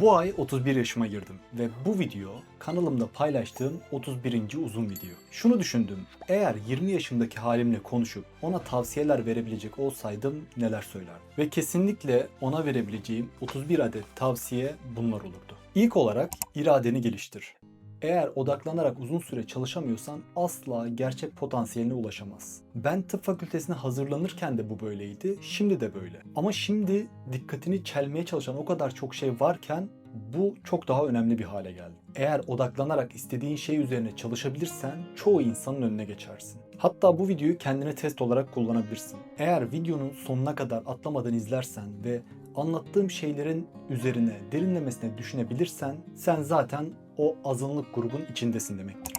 Bu ay 31 yaşıma girdim ve bu video kanalımda paylaştığım 31. uzun video. Şunu düşündüm. Eğer 20 yaşımdaki halimle konuşup ona tavsiyeler verebilecek olsaydım neler söylerdim? Ve kesinlikle ona verebileceğim 31 adet tavsiye bunlar olurdu. İlk olarak iradeni geliştir. Eğer odaklanarak uzun süre çalışamıyorsan asla gerçek potansiyeline ulaşamaz. Ben tıp fakültesine hazırlanırken de bu böyleydi, şimdi de böyle. Ama şimdi dikkatini çelmeye çalışan o kadar çok şey varken bu çok daha önemli bir hale geldi. Eğer odaklanarak istediğin şey üzerine çalışabilirsen çoğu insanın önüne geçersin. Hatta bu videoyu kendine test olarak kullanabilirsin. Eğer videonun sonuna kadar atlamadan izlersen ve anlattığım şeylerin üzerine derinlemesine düşünebilirsen sen zaten o azınlık grubun içindesin demektir.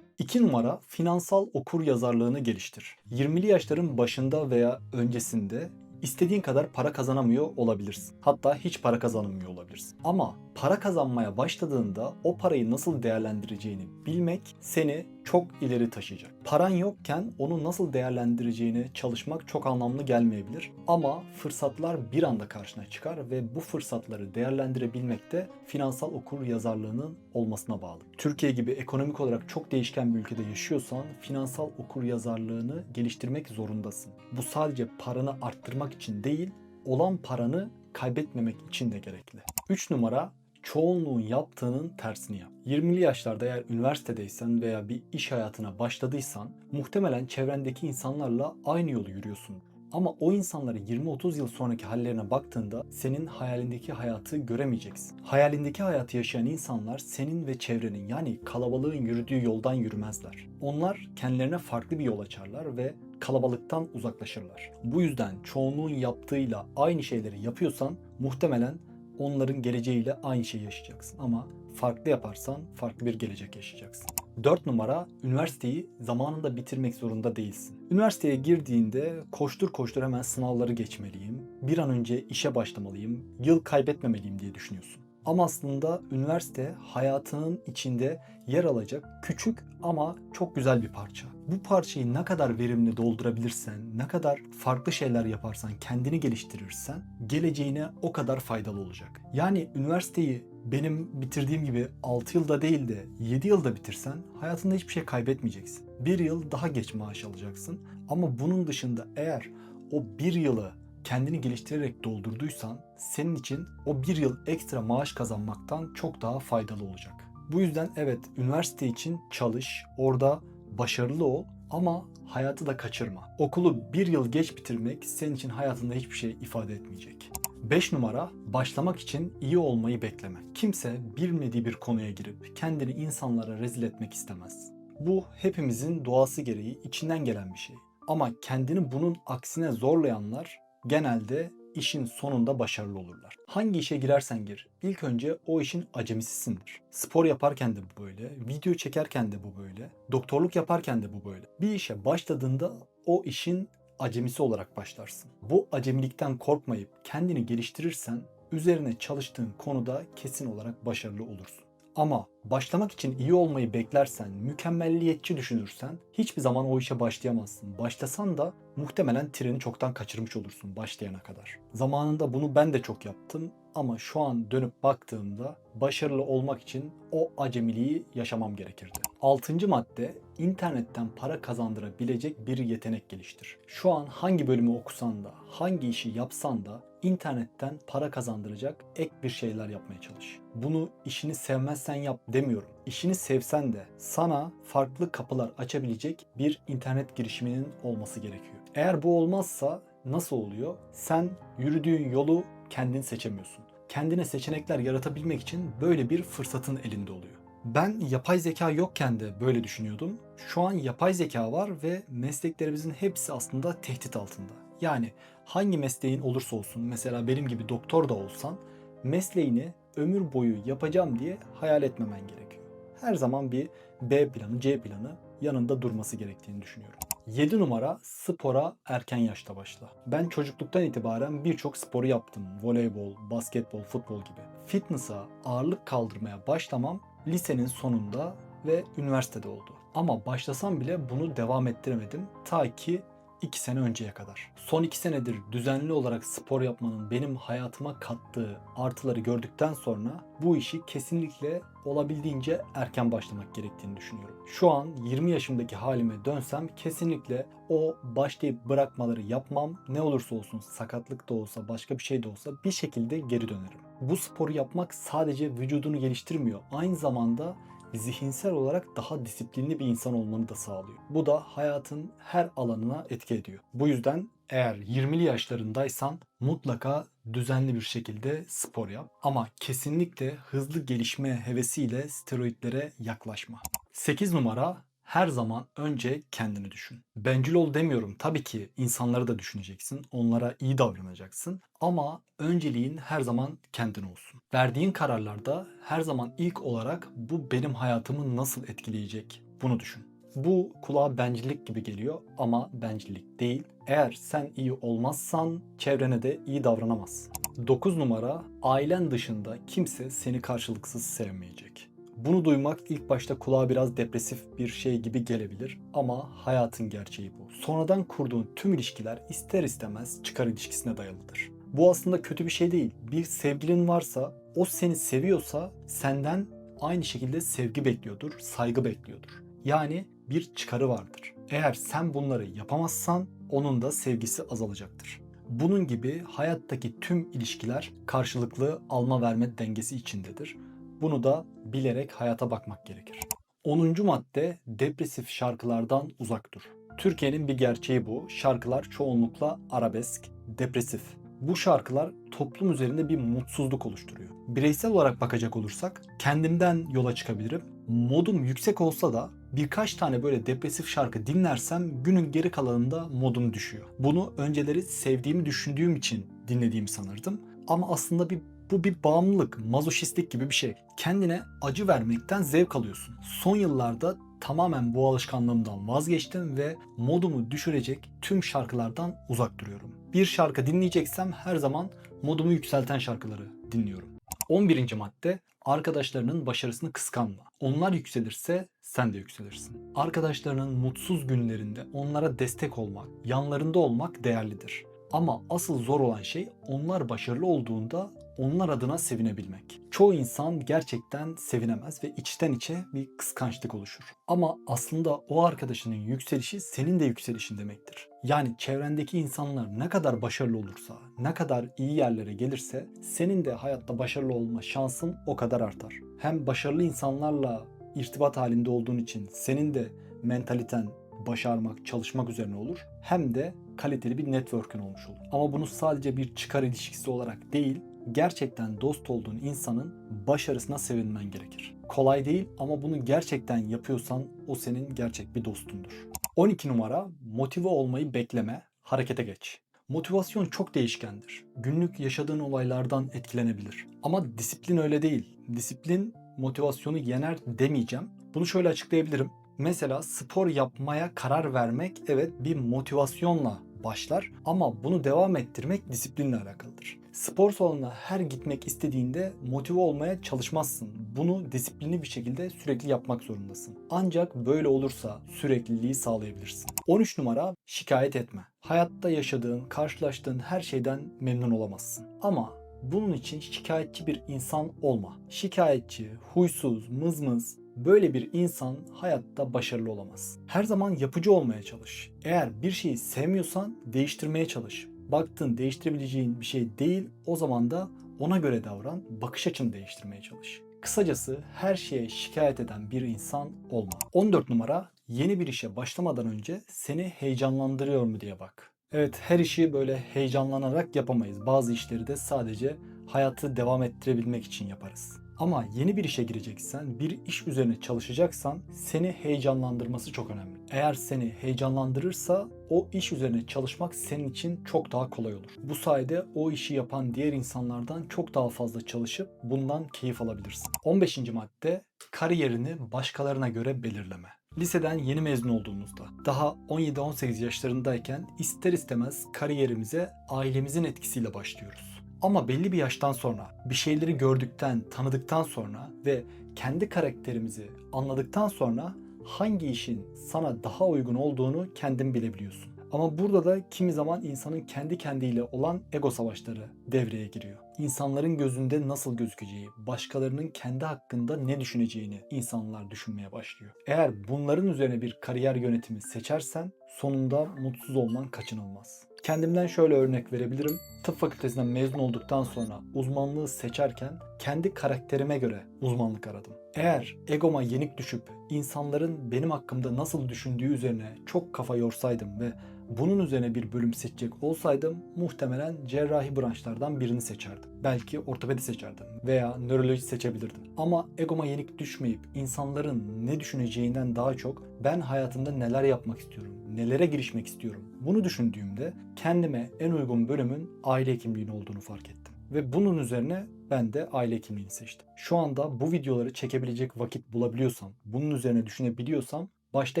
2 numara finansal okur yazarlığını geliştir. 20'li yaşların başında veya öncesinde istediğin kadar para kazanamıyor olabilirsin. Hatta hiç para kazanamıyor olabilirsin. Ama para kazanmaya başladığında o parayı nasıl değerlendireceğini bilmek seni çok ileri taşıyacak. Paran yokken onu nasıl değerlendireceğini çalışmak çok anlamlı gelmeyebilir. Ama fırsatlar bir anda karşına çıkar ve bu fırsatları değerlendirebilmek de finansal okur yazarlığının olmasına bağlı. Türkiye gibi ekonomik olarak çok değişken bir ülkede yaşıyorsan finansal okur yazarlığını geliştirmek zorundasın. Bu sadece paranı arttırmak için değil, olan paranı kaybetmemek için de gerekli. 3 numara çoğunluğun yaptığının tersini yap. 20'li yaşlarda eğer üniversitedeysen veya bir iş hayatına başladıysan muhtemelen çevrendeki insanlarla aynı yolu yürüyorsun. Ama o insanları 20-30 yıl sonraki hallerine baktığında senin hayalindeki hayatı göremeyeceksin. Hayalindeki hayatı yaşayan insanlar senin ve çevrenin yani kalabalığın yürüdüğü yoldan yürümezler. Onlar kendilerine farklı bir yol açarlar ve kalabalıktan uzaklaşırlar. Bu yüzden çoğunluğun yaptığıyla aynı şeyleri yapıyorsan muhtemelen onların geleceğiyle aynı şeyi yaşayacaksın. Ama farklı yaparsan farklı bir gelecek yaşayacaksın. 4 numara üniversiteyi zamanında bitirmek zorunda değilsin. Üniversiteye girdiğinde koştur koştur hemen sınavları geçmeliyim. Bir an önce işe başlamalıyım. Yıl kaybetmemeliyim diye düşünüyorsun. Ama aslında üniversite hayatının içinde yer alacak küçük ama çok güzel bir parça. Bu parçayı ne kadar verimli doldurabilirsen, ne kadar farklı şeyler yaparsan, kendini geliştirirsen geleceğine o kadar faydalı olacak. Yani üniversiteyi benim bitirdiğim gibi 6 yılda değil de 7 yılda bitirsen hayatında hiçbir şey kaybetmeyeceksin. Bir yıl daha geç maaş alacaksın. Ama bunun dışında eğer o bir yılı kendini geliştirerek doldurduysan senin için o bir yıl ekstra maaş kazanmaktan çok daha faydalı olacak. Bu yüzden evet üniversite için çalış, orada başarılı ol ama hayatı da kaçırma. Okulu bir yıl geç bitirmek senin için hayatında hiçbir şey ifade etmeyecek. 5 numara başlamak için iyi olmayı bekleme. Kimse bilmediği bir konuya girip kendini insanlara rezil etmek istemez. Bu hepimizin doğası gereği içinden gelen bir şey. Ama kendini bunun aksine zorlayanlar genelde işin sonunda başarılı olurlar. Hangi işe girersen gir, ilk önce o işin acemisisindir. Spor yaparken de bu böyle, video çekerken de bu böyle, doktorluk yaparken de bu böyle. Bir işe başladığında o işin acemisi olarak başlarsın. Bu acemilikten korkmayıp kendini geliştirirsen üzerine çalıştığın konuda kesin olarak başarılı olursun. Ama başlamak için iyi olmayı beklersen, mükemmelliyetçi düşünürsen hiçbir zaman o işe başlayamazsın. Başlasan da muhtemelen treni çoktan kaçırmış olursun başlayana kadar. Zamanında bunu ben de çok yaptım ama şu an dönüp baktığımda başarılı olmak için o acemiliği yaşamam gerekirdi. Altıncı madde internetten para kazandırabilecek bir yetenek geliştir. Şu an hangi bölümü okusan da, hangi işi yapsan da internetten para kazandıracak ek bir şeyler yapmaya çalış. Bunu işini sevmezsen yap demiyorum. İşini sevsen de sana farklı kapılar açabilecek bir internet girişiminin olması gerekiyor. Eğer bu olmazsa nasıl oluyor? Sen yürüdüğün yolu kendin seçemiyorsun. Kendine seçenekler yaratabilmek için böyle bir fırsatın elinde oluyor. Ben yapay zeka yokken de böyle düşünüyordum. Şu an yapay zeka var ve mesleklerimizin hepsi aslında tehdit altında. Yani hangi mesleğin olursa olsun mesela benim gibi doktor da olsan mesleğini ömür boyu yapacağım diye hayal etmemen gerekiyor. Her zaman bir B planı, C planı yanında durması gerektiğini düşünüyorum. 7 numara spora erken yaşta başla. Ben çocukluktan itibaren birçok sporu yaptım. Voleybol, basketbol, futbol gibi. Fitness'a, ağırlık kaldırmaya başlamam lisenin sonunda ve üniversitede oldu. Ama başlasam bile bunu devam ettiremedim. Ta ki 2 sene önceye kadar. Son 2 senedir düzenli olarak spor yapmanın benim hayatıma kattığı artıları gördükten sonra bu işi kesinlikle olabildiğince erken başlamak gerektiğini düşünüyorum. Şu an 20 yaşımdaki halime dönsem kesinlikle o başlayıp bırakmaları yapmam. Ne olursa olsun sakatlık da olsa başka bir şey de olsa bir şekilde geri dönerim. Bu sporu yapmak sadece vücudunu geliştirmiyor. Aynı zamanda zihinsel olarak daha disiplinli bir insan olmanı da sağlıyor. Bu da hayatın her alanına etki ediyor. Bu yüzden eğer 20'li yaşlarındaysan mutlaka düzenli bir şekilde spor yap. Ama kesinlikle hızlı gelişme hevesiyle steroidlere yaklaşma. 8 numara her zaman önce kendini düşün. Bencil ol demiyorum. Tabii ki insanları da düşüneceksin. Onlara iyi davranacaksın. Ama önceliğin her zaman kendin olsun. Verdiğin kararlarda her zaman ilk olarak bu benim hayatımı nasıl etkileyecek? Bunu düşün. Bu kulağa bencillik gibi geliyor ama bencillik değil. Eğer sen iyi olmazsan çevrene de iyi davranamazsın. 9 numara ailen dışında kimse seni karşılıksız sevmeyecek. Bunu duymak ilk başta kulağa biraz depresif bir şey gibi gelebilir ama hayatın gerçeği bu. Sonradan kurduğun tüm ilişkiler ister istemez çıkar ilişkisine dayalıdır. Bu aslında kötü bir şey değil. Bir sevgilin varsa, o seni seviyorsa senden aynı şekilde sevgi bekliyordur, saygı bekliyordur. Yani bir çıkarı vardır. Eğer sen bunları yapamazsan onun da sevgisi azalacaktır. Bunun gibi hayattaki tüm ilişkiler karşılıklı alma verme dengesi içindedir. Bunu da bilerek hayata bakmak gerekir. 10. madde depresif şarkılardan uzak dur. Türkiye'nin bir gerçeği bu. Şarkılar çoğunlukla arabesk, depresif. Bu şarkılar toplum üzerinde bir mutsuzluk oluşturuyor. Bireysel olarak bakacak olursak kendimden yola çıkabilirim. Modum yüksek olsa da birkaç tane böyle depresif şarkı dinlersem günün geri kalanında modum düşüyor. Bunu önceleri sevdiğimi düşündüğüm için dinlediğimi sanırdım. Ama aslında bir bu bir bağımlılık, mazoşistlik gibi bir şey. Kendine acı vermekten zevk alıyorsun. Son yıllarda tamamen bu alışkanlığımdan vazgeçtim ve modumu düşürecek tüm şarkılardan uzak duruyorum. Bir şarkı dinleyeceksem her zaman modumu yükselten şarkıları dinliyorum. 11. madde arkadaşlarının başarısını kıskanma. Onlar yükselirse sen de yükselirsin. Arkadaşlarının mutsuz günlerinde onlara destek olmak, yanlarında olmak değerlidir. Ama asıl zor olan şey onlar başarılı olduğunda onlar adına sevinebilmek. Çoğu insan gerçekten sevinemez ve içten içe bir kıskançlık oluşur. Ama aslında o arkadaşının yükselişi senin de yükselişin demektir. Yani çevrendeki insanlar ne kadar başarılı olursa, ne kadar iyi yerlere gelirse senin de hayatta başarılı olma şansın o kadar artar. Hem başarılı insanlarla irtibat halinde olduğun için senin de mentaliten başarmak, çalışmak üzerine olur. Hem de kaliteli bir network'ün olmuş olur. Ama bunu sadece bir çıkar ilişkisi olarak değil, gerçekten dost olduğun insanın başarısına sevinmen gerekir. Kolay değil ama bunu gerçekten yapıyorsan o senin gerçek bir dostundur. 12 numara motive olmayı bekleme, harekete geç. Motivasyon çok değişkendir. Günlük yaşadığın olaylardan etkilenebilir. Ama disiplin öyle değil. Disiplin motivasyonu yener demeyeceğim. Bunu şöyle açıklayabilirim. Mesela spor yapmaya karar vermek evet bir motivasyonla başlar ama bunu devam ettirmek disiplinle alakalıdır. Spor salonuna her gitmek istediğinde motive olmaya çalışmazsın. Bunu disiplinli bir şekilde sürekli yapmak zorundasın. Ancak böyle olursa sürekliliği sağlayabilirsin. 13 numara şikayet etme. Hayatta yaşadığın, karşılaştığın her şeyden memnun olamazsın. Ama bunun için şikayetçi bir insan olma. Şikayetçi, huysuz, mızmız, Böyle bir insan hayatta başarılı olamaz. Her zaman yapıcı olmaya çalış. Eğer bir şeyi sevmiyorsan değiştirmeye çalış. Baktın değiştirebileceğin bir şey değil, o zaman da ona göre davran, bakış açını değiştirmeye çalış. Kısacası her şeye şikayet eden bir insan olma. 14 numara yeni bir işe başlamadan önce seni heyecanlandırıyor mu diye bak. Evet her işi böyle heyecanlanarak yapamayız. Bazı işleri de sadece hayatı devam ettirebilmek için yaparız. Ama yeni bir işe gireceksen, bir iş üzerine çalışacaksan seni heyecanlandırması çok önemli. Eğer seni heyecanlandırırsa o iş üzerine çalışmak senin için çok daha kolay olur. Bu sayede o işi yapan diğer insanlardan çok daha fazla çalışıp bundan keyif alabilirsin. 15. madde kariyerini başkalarına göre belirleme. Liseden yeni mezun olduğumuzda, daha 17-18 yaşlarındayken ister istemez kariyerimize ailemizin etkisiyle başlıyoruz. Ama belli bir yaştan sonra, bir şeyleri gördükten, tanıdıktan sonra ve kendi karakterimizi anladıktan sonra hangi işin sana daha uygun olduğunu kendin bilebiliyorsun. Ama burada da kimi zaman insanın kendi kendiyle olan ego savaşları devreye giriyor. İnsanların gözünde nasıl gözükeceği, başkalarının kendi hakkında ne düşüneceğini insanlar düşünmeye başlıyor. Eğer bunların üzerine bir kariyer yönetimi seçersen sonunda mutsuz olman kaçınılmaz. Kendimden şöyle örnek verebilirim. Tıp fakültesinden mezun olduktan sonra uzmanlığı seçerken kendi karakterime göre uzmanlık aradım. Eğer egoma yenik düşüp insanların benim hakkımda nasıl düşündüğü üzerine çok kafa yorsaydım ve bunun üzerine bir bölüm seçecek olsaydım muhtemelen cerrahi branşlardan birini seçerdim. Belki ortopedi seçerdim veya nöroloji seçebilirdim. Ama egoma yenik düşmeyip insanların ne düşüneceğinden daha çok ben hayatımda neler yapmak istiyorum, nelere girişmek istiyorum. Bunu düşündüğümde kendime en uygun bölümün aile hekimliğinin olduğunu fark ettim. Ve bunun üzerine ben de aile hekimliğini seçtim. Şu anda bu videoları çekebilecek vakit bulabiliyorsam, bunun üzerine düşünebiliyorsam başta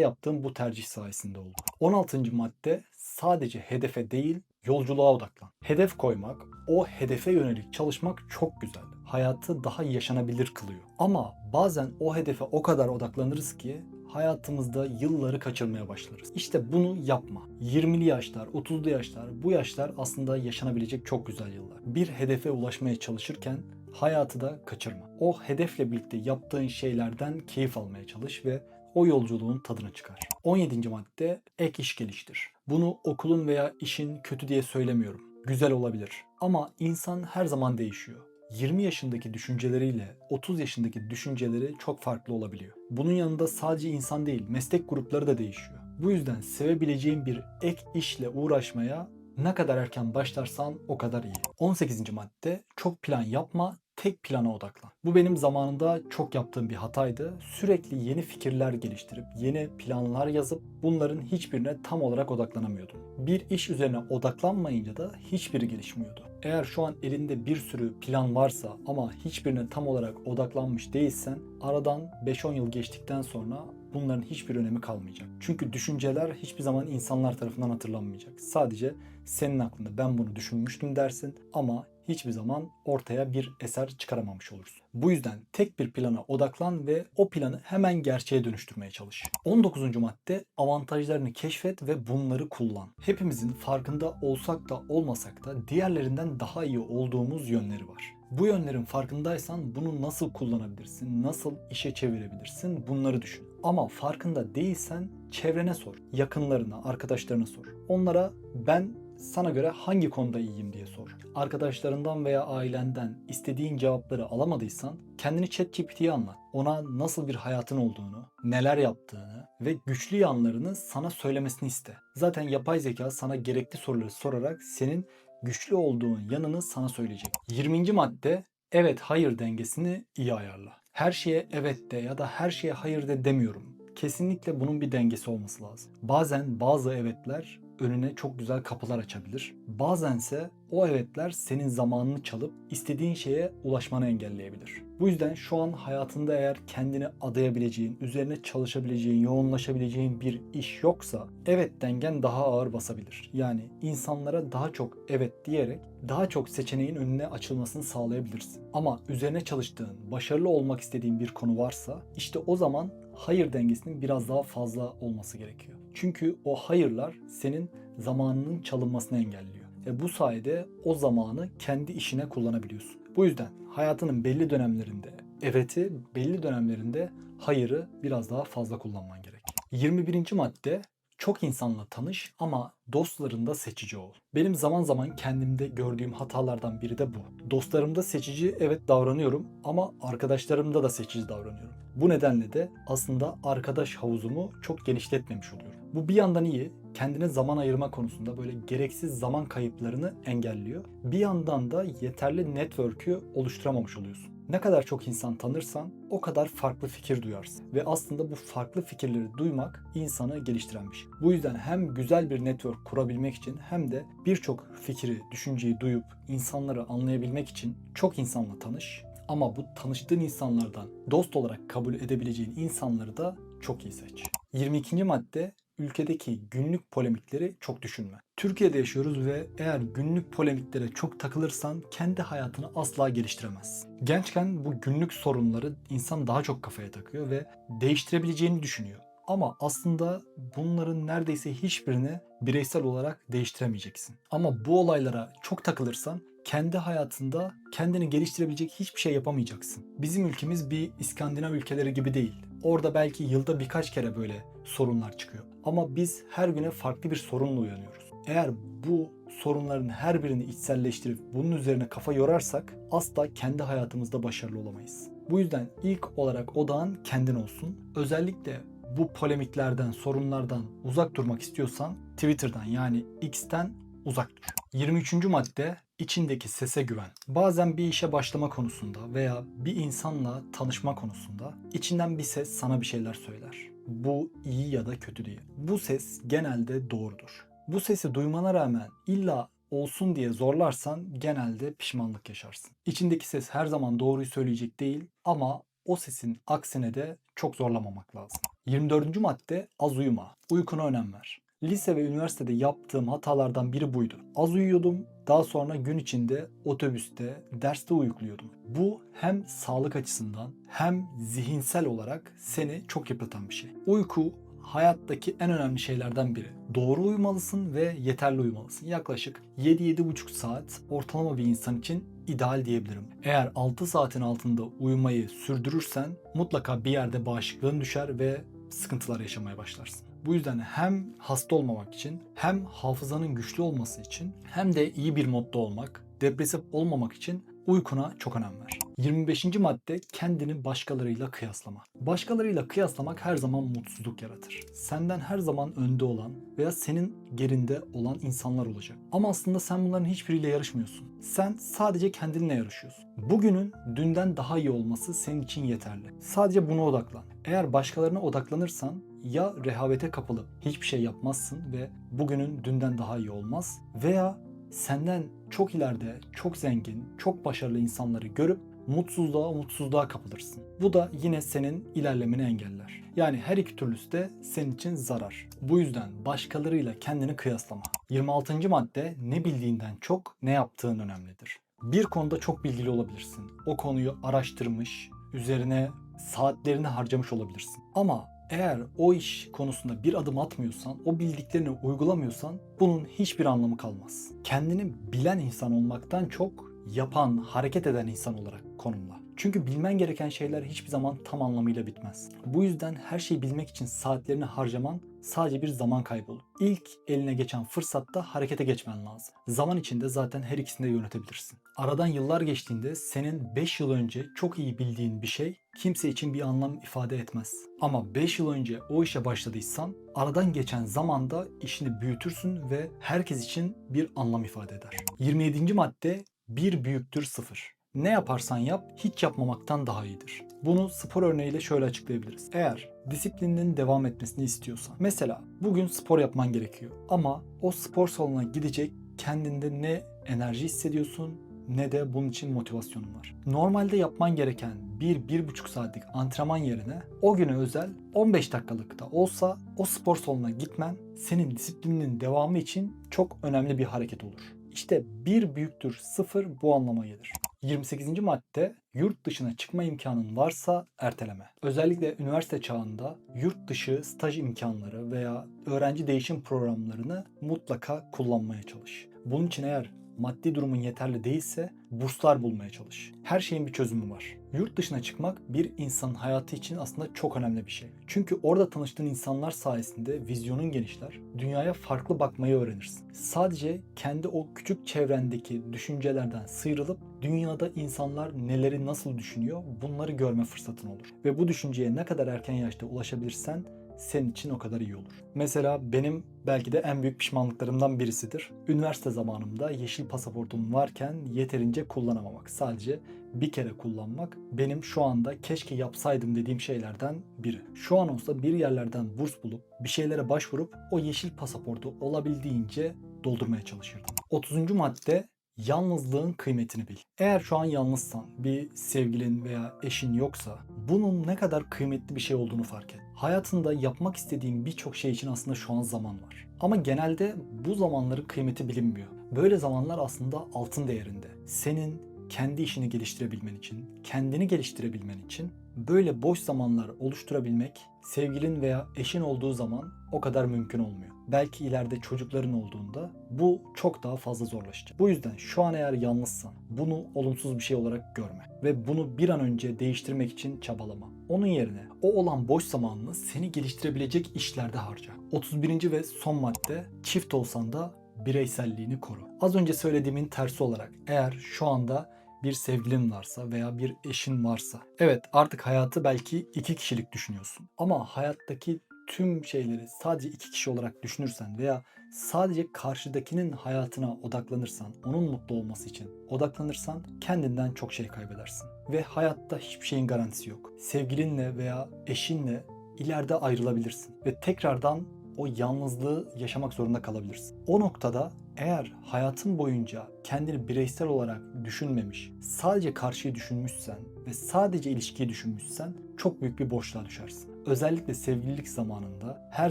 yaptığım bu tercih sayesinde oldu. 16. madde sadece hedefe değil yolculuğa odaklan. Hedef koymak, o hedefe yönelik çalışmak çok güzel. Hayatı daha yaşanabilir kılıyor. Ama bazen o hedefe o kadar odaklanırız ki hayatımızda yılları kaçırmaya başlarız. İşte bunu yapma. 20'li yaşlar, 30'lu yaşlar, bu yaşlar aslında yaşanabilecek çok güzel yıllar. Bir hedefe ulaşmaya çalışırken hayatı da kaçırma. O hedefle birlikte yaptığın şeylerden keyif almaya çalış ve o yolculuğun tadını çıkar. 17. madde ek iş geliştir. Bunu okulun veya işin kötü diye söylemiyorum. Güzel olabilir. Ama insan her zaman değişiyor. 20 yaşındaki düşünceleriyle 30 yaşındaki düşünceleri çok farklı olabiliyor. Bunun yanında sadece insan değil, meslek grupları da değişiyor. Bu yüzden sevebileceğin bir ek işle uğraşmaya ne kadar erken başlarsan o kadar iyi. 18. madde çok plan yapma, tek plana odaklan. Bu benim zamanında çok yaptığım bir hataydı. Sürekli yeni fikirler geliştirip yeni planlar yazıp bunların hiçbirine tam olarak odaklanamıyordum. Bir iş üzerine odaklanmayınca da hiçbiri gelişmiyordu. Eğer şu an elinde bir sürü plan varsa ama hiçbirine tam olarak odaklanmış değilsen aradan 5-10 yıl geçtikten sonra bunların hiçbir önemi kalmayacak. Çünkü düşünceler hiçbir zaman insanlar tarafından hatırlanmayacak. Sadece senin aklında ben bunu düşünmüştüm dersin ama hiçbir zaman ortaya bir eser çıkaramamış olursun. Bu yüzden tek bir plana odaklan ve o planı hemen gerçeğe dönüştürmeye çalış. 19. madde avantajlarını keşfet ve bunları kullan. Hepimizin farkında olsak da olmasak da diğerlerinden daha iyi olduğumuz yönleri var. Bu yönlerin farkındaysan bunu nasıl kullanabilirsin, nasıl işe çevirebilirsin bunları düşün. Ama farkında değilsen çevrene sor, yakınlarına, arkadaşlarına sor. Onlara ben sana göre hangi konuda iyiyim diye sor. Arkadaşlarından veya ailenden istediğin cevapları alamadıysan kendini ChatGPT'ye anlat. Ona nasıl bir hayatın olduğunu, neler yaptığını ve güçlü yanlarını sana söylemesini iste. Zaten yapay zeka sana gerekli soruları sorarak senin güçlü olduğun yanını sana söyleyecek. 20. madde evet hayır dengesini iyi ayarla. Her şeye evet de ya da her şeye hayır de demiyorum. Kesinlikle bunun bir dengesi olması lazım. Bazen bazı evetler önüne çok güzel kapılar açabilir. Bazense o evetler senin zamanını çalıp istediğin şeye ulaşmanı engelleyebilir. Bu yüzden şu an hayatında eğer kendini adayabileceğin, üzerine çalışabileceğin, yoğunlaşabileceğin bir iş yoksa evet dengen daha ağır basabilir. Yani insanlara daha çok evet diyerek daha çok seçeneğin önüne açılmasını sağlayabilirsin. Ama üzerine çalıştığın, başarılı olmak istediğin bir konu varsa işte o zaman hayır dengesinin biraz daha fazla olması gerekiyor. Çünkü o hayırlar senin zamanının çalınmasını engelliyor. Ve bu sayede o zamanı kendi işine kullanabiliyorsun. Bu yüzden hayatının belli dönemlerinde evet'i, belli dönemlerinde hayırı biraz daha fazla kullanman gerek. 21. madde çok insanla tanış ama dostlarında seçici ol. Benim zaman zaman kendimde gördüğüm hatalardan biri de bu. Dostlarımda seçici evet davranıyorum ama arkadaşlarımda da seçici davranıyorum. Bu nedenle de aslında arkadaş havuzumu çok genişletmemiş oluyorum. Bu bir yandan iyi, kendine zaman ayırma konusunda böyle gereksiz zaman kayıplarını engelliyor. Bir yandan da yeterli network'ü oluşturamamış oluyorsun. Ne kadar çok insan tanırsan o kadar farklı fikir duyarsın. Ve aslında bu farklı fikirleri duymak insanı geliştiren bir şey. Bu yüzden hem güzel bir network kurabilmek için hem de birçok fikri, düşünceyi duyup insanları anlayabilmek için çok insanla tanış. Ama bu tanıştığın insanlardan dost olarak kabul edebileceğin insanları da çok iyi seç. 22. madde ülkedeki günlük polemikleri çok düşünme. Türkiye'de yaşıyoruz ve eğer günlük polemiklere çok takılırsan kendi hayatını asla geliştiremezsin. Gençken bu günlük sorunları insan daha çok kafaya takıyor ve değiştirebileceğini düşünüyor. Ama aslında bunların neredeyse hiçbirini bireysel olarak değiştiremeyeceksin. Ama bu olaylara çok takılırsan kendi hayatında kendini geliştirebilecek hiçbir şey yapamayacaksın. Bizim ülkemiz bir İskandinav ülkeleri gibi değil. Orada belki yılda birkaç kere böyle sorunlar çıkıyor. Ama biz her güne farklı bir sorunla uyanıyoruz. Eğer bu sorunların her birini içselleştirip bunun üzerine kafa yorarsak asla kendi hayatımızda başarılı olamayız. Bu yüzden ilk olarak odağın kendin olsun. Özellikle bu polemiklerden, sorunlardan uzak durmak istiyorsan Twitter'dan yani X'ten uzak dur. 23. madde içindeki sese güven. Bazen bir işe başlama konusunda veya bir insanla tanışma konusunda içinden bir ses sana bir şeyler söyler. Bu iyi ya da kötü diye. Bu ses genelde doğrudur. Bu sesi duymana rağmen illa olsun diye zorlarsan genelde pişmanlık yaşarsın. İçindeki ses her zaman doğruyu söyleyecek değil ama o sesin aksine de çok zorlamamak lazım. 24. madde az uyuma. Uykuna önem ver. Lise ve üniversitede yaptığım hatalardan biri buydu. Az uyuyordum, daha sonra gün içinde otobüste, derste uyukluyordum. Bu hem sağlık açısından hem zihinsel olarak seni çok yıpratan bir şey. Uyku hayattaki en önemli şeylerden biri. Doğru uyumalısın ve yeterli uyumalısın. Yaklaşık 7-7,5 saat ortalama bir insan için ideal diyebilirim. Eğer 6 saatin altında uyumayı sürdürürsen mutlaka bir yerde bağışıklığın düşer ve sıkıntılar yaşamaya başlarsın. Bu yüzden hem hasta olmamak için hem hafızanın güçlü olması için hem de iyi bir modda olmak, depresif olmamak için uykuna çok önem ver. 25. madde kendini başkalarıyla kıyaslama. Başkalarıyla kıyaslamak her zaman mutsuzluk yaratır. Senden her zaman önde olan veya senin gerinde olan insanlar olacak. Ama aslında sen bunların hiçbiriyle yarışmıyorsun. Sen sadece kendinle yarışıyorsun. Bugünün dünden daha iyi olması senin için yeterli. Sadece buna odaklan. Eğer başkalarına odaklanırsan ya rehavete kapılıp hiçbir şey yapmazsın ve bugünün dünden daha iyi olmaz veya senden çok ileride, çok zengin, çok başarılı insanları görüp mutsuzluğa mutsuzluğa kapılırsın. Bu da yine senin ilerlemeni engeller. Yani her iki türlüsü de senin için zarar. Bu yüzden başkalarıyla kendini kıyaslama. 26. madde ne bildiğinden çok ne yaptığın önemlidir. Bir konuda çok bilgili olabilirsin. O konuyu araştırmış, üzerine saatlerini harcamış olabilirsin. Ama eğer o iş konusunda bir adım atmıyorsan, o bildiklerini uygulamıyorsan bunun hiçbir anlamı kalmaz. Kendini bilen insan olmaktan çok yapan, hareket eden insan olarak konumla. Çünkü bilmen gereken şeyler hiçbir zaman tam anlamıyla bitmez. Bu yüzden her şeyi bilmek için saatlerini harcaman sadece bir zaman kaybı olur. İlk eline geçen fırsatta harekete geçmen lazım. Zaman içinde zaten her ikisini de yönetebilirsin. Aradan yıllar geçtiğinde senin 5 yıl önce çok iyi bildiğin bir şey kimse için bir anlam ifade etmez. Ama 5 yıl önce o işe başladıysan aradan geçen zamanda işini büyütürsün ve herkes için bir anlam ifade eder. 27. madde bir büyüktür sıfır. Ne yaparsan yap hiç yapmamaktan daha iyidir. Bunu spor örneğiyle şöyle açıklayabiliriz. Eğer disiplinin devam etmesini istiyorsan. Mesela bugün spor yapman gerekiyor ama o spor salonuna gidecek kendinde ne enerji hissediyorsun ne de bunun için motivasyonun var. Normalde yapman gereken 1-1,5 saatlik antrenman yerine o güne özel 15 dakikalık da olsa o spor salonuna gitmen senin disiplininin devamı için çok önemli bir hareket olur. İşte bir büyüktür sıfır bu anlama gelir. 28. madde yurt dışına çıkma imkanın varsa erteleme. Özellikle üniversite çağında yurt dışı staj imkanları veya öğrenci değişim programlarını mutlaka kullanmaya çalış. Bunun için eğer maddi durumun yeterli değilse burslar bulmaya çalış. Her şeyin bir çözümü var. Yurt dışına çıkmak bir insanın hayatı için aslında çok önemli bir şey. Çünkü orada tanıştığın insanlar sayesinde vizyonun genişler, dünyaya farklı bakmayı öğrenirsin. Sadece kendi o küçük çevrendeki düşüncelerden sıyrılıp dünyada insanlar neleri nasıl düşünüyor bunları görme fırsatın olur. Ve bu düşünceye ne kadar erken yaşta ulaşabilirsen senin için o kadar iyi olur. Mesela benim belki de en büyük pişmanlıklarımdan birisidir. Üniversite zamanımda yeşil pasaportum varken yeterince kullanamamak. Sadece bir kere kullanmak benim şu anda keşke yapsaydım dediğim şeylerden biri. Şu an olsa bir yerlerden burs bulup bir şeylere başvurup o yeşil pasaportu olabildiğince doldurmaya çalışırdım. 30. madde yalnızlığın kıymetini bil. Eğer şu an yalnızsan, bir sevgilin veya eşin yoksa bunun ne kadar kıymetli bir şey olduğunu fark et. Hayatında yapmak istediğin birçok şey için aslında şu an zaman var. Ama genelde bu zamanların kıymeti bilinmiyor. Böyle zamanlar aslında altın değerinde. Senin kendi işini geliştirebilmen için, kendini geliştirebilmen için böyle boş zamanlar oluşturabilmek sevgilin veya eşin olduğu zaman o kadar mümkün olmuyor. Belki ileride çocukların olduğunda bu çok daha fazla zorlaşacak. Bu yüzden şu an eğer yalnızsan bunu olumsuz bir şey olarak görme ve bunu bir an önce değiştirmek için çabalama. Onun yerine o olan boş zamanını seni geliştirebilecek işlerde harca. 31. ve son madde çift olsan da bireyselliğini koru. Az önce söylediğimin tersi olarak eğer şu anda bir sevgilin varsa veya bir eşin varsa evet artık hayatı belki iki kişilik düşünüyorsun ama hayattaki tüm şeyleri sadece iki kişi olarak düşünürsen veya sadece karşıdakinin hayatına odaklanırsan, onun mutlu olması için odaklanırsan kendinden çok şey kaybedersin. Ve hayatta hiçbir şeyin garantisi yok. Sevgilinle veya eşinle ileride ayrılabilirsin ve tekrardan o yalnızlığı yaşamak zorunda kalabilirsin. O noktada eğer hayatın boyunca kendini bireysel olarak düşünmemiş, sadece karşıyı düşünmüşsen ve sadece ilişkiyi düşünmüşsen çok büyük bir boşluğa düşersin. Özellikle sevgililik zamanında her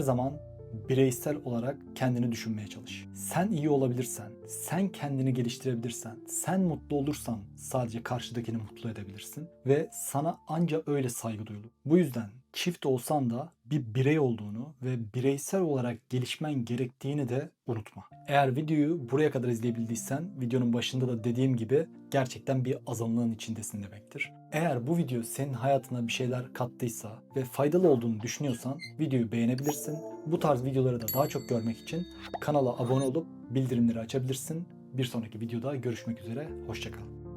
zaman bireysel olarak kendini düşünmeye çalış. Sen iyi olabilirsen, sen kendini geliştirebilirsen, sen mutlu olursan sadece karşıdakini mutlu edebilirsin ve sana anca öyle saygı duyulur. Bu yüzden çift olsan da bir birey olduğunu ve bireysel olarak gelişmen gerektiğini de unutma. Eğer videoyu buraya kadar izleyebildiysen videonun başında da dediğim gibi gerçekten bir azınlığın içindesin demektir. Eğer bu video senin hayatına bir şeyler kattıysa ve faydalı olduğunu düşünüyorsan videoyu beğenebilirsin. Bu tarz videoları da daha çok görmek için kanala abone olup bildirimleri açabilirsin. Bir sonraki videoda görüşmek üzere. Hoşçakal.